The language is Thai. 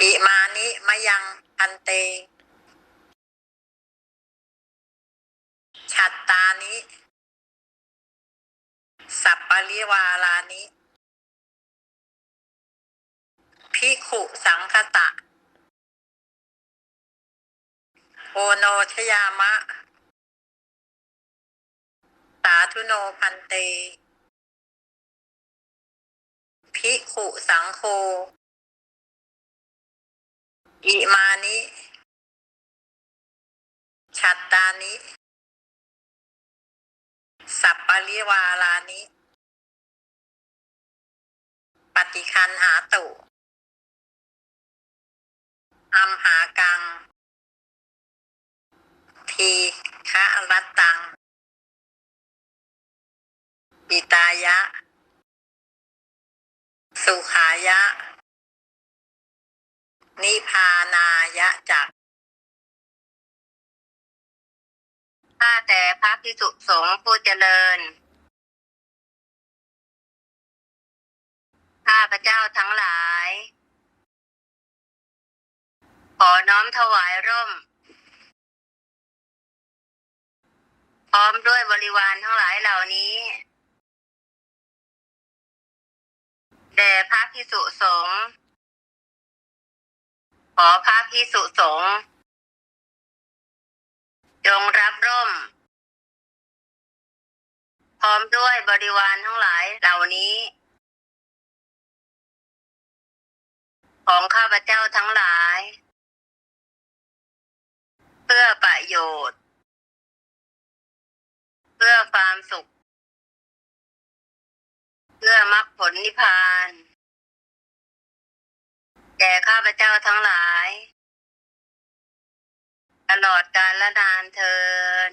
อิมานิมะยังพันเต ฉัตตานิ สัปปริวารานิ พิขุสังคตะ โอโนชยามะ สาธุโนพันเต พิขุสังโฆ อิมานิฉัตตานิ สัปปริวารานิ ปฏิคันหาตุ อัมหากัง ทีฆะรัตตัง ปิตายะ สุขายะ นิพานายะจักข้าแต่พระพิสุสงฆ์ผู้เจริญ ข้าพระเจ้าทั้งหลาย ขอน้อมถวายร่ม พร้อมด้วยบริวารทั้งหลายเหล่านี้ แด่พระพิสุสงฆ์ ขอพระพิสุสงฆ์จงรับร่ม พร้อมด้วยบริวารทั้งหลายเหล่านี้ ของข้าพเจ้าทั้งหลาย เพื่อประโยชน์ เพื่อความสุข เพื่อมรรคผลนิพพาน แก่ข้าพเจ้าทั้งหลาย ตลอดกาลและนานเทิน